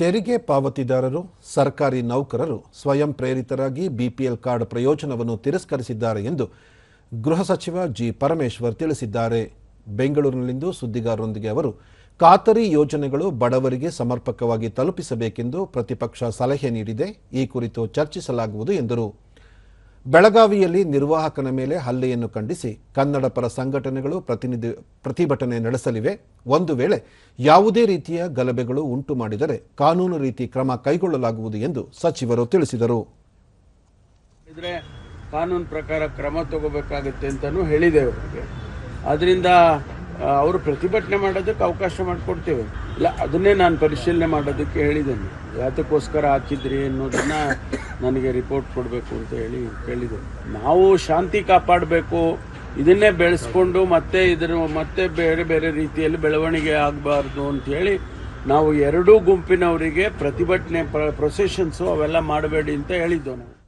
ತೆರಿಗೆ ಪಾವತಿದಾರರು, ಸರ್ಕಾರಿ ನೌಕರರು ಸ್ವಯಂ ಪ್ರೇರಿತರಾಗಿ ಬಿಪಿಎಲ್ ಕಾರ್ಡ್ ಪ್ರಯೋಜನವನ್ನು ತಿರಸ್ಕರಿಸಿದ್ದಾರೆ ಎಂದು ಗೃಹ ಸಚಿವ ಜಿ. ಪರಮೇಶ್ವರ್ ತಿಳಿಸಿದ್ದಾರೆ. ಬೆಂಗಳೂರಿನಲ್ಲಿಂದು ಸುದ್ದಿಗಾರರೊಂದಿಗೆ ಅವರು, ಖಾತರಿ ಯೋಜನೆಗಳು ಬಡವರಿಗೆ ಸಮರ್ಪಕವಾಗಿ ತಲುಪಿಸಬೇಕೆಂದು ಪ್ರತಿಪಕ್ಷ ಸಲಹೆ ನೀಡಿದೆ. ಈ ಕುರಿತು ಚರ್ಚಿಸಲಾಗುವುದು ಎಂದರು. ಬೆಳಗಾವಿಯಲ್ಲಿ ನಿರ್ವಾಹಕನ ಮೇಲೆ ಹಲ್ಲೆಯನ್ನು ಖಂಡಿಸಿ ಕನ್ನಡ ಪರ ಸಂಘಟನೆಗಳು ಪ್ರತಿನಿಧಿ ಪ್ರತಿಭಟನೆ ನಡೆಸಲಿವೆ. ಒಂದು ವೇಳೆ ಯಾವುದೇ ರೀತಿಯ ಗಲಭೆಗಳು ಉಂಟು ಮಾಡಿದರೆ ಕಾನೂನು ರೀತಿ ಕ್ರಮ ಕೈಗೊಳ್ಳಲಾಗುವುದು ಎಂದು ಸಚಿವರು ತಿಳಿಸಿದರು. ಕಾನೂನು ಪ್ರಕಾರ ಕ್ರಮ ತಗೋಬೇಕಾಗುತ್ತೆ ಅಂತಲೂ ಹೇಳಿದೆ ಅದರಿಂದ ಅವರು ಪ್ರತಿಭಟನೆ ಮಾಡೋದಕ್ಕೆ ಅವಕಾಶ ಮಾಡಿಕೊಡ್ತೇವೆ. ಇಲ್ಲ, ಅದನ್ನೇ ನಾನು ಪರಿಶೀಲನೆ ಮಾಡೋದಕ್ಕೆ ಹೇಳಿದ್ದೇನೆ. ಯಾತಕ್ಕೋಸ್ಕರ ಹಾಕಿದ್ರಿ ಅನ್ನೋದನ್ನ ನನಗೆ ರಿಪೋರ್ಟ್ ಕೊಡಬೇಕು ಅಂತ ಹೇಳಿ ಕೇಳಿದೆ ನಾವು ಶಾಂತಿ ಕಾಪಾಡಬೇಕು, ಇದನ್ನೇ ಬೆಳೆಸ್ಕೊಂಡು ಮತ್ತೆ ಇದರ ಮತ್ತೆ ಬೇರೆ ಬೇರೆ ರೀತಿಯಲ್ಲಿ ಬೆಳವಣಿಗೆ ಆಗಬಾರ್ದು ಅಂತ ಹೇಳಿ ನಾವು ಎರಡೂ ಗುಂಪಿನವರಿಗೆ ಪ್ರತಿಭಟನೆ ಪ್ರೊಸೆಷನ್ಸು ಅವೆಲ್ಲ ಮಾಡಬೇಡಿ ಅಂತ ಹೇಳಿದ್ದೆವು ನಾವು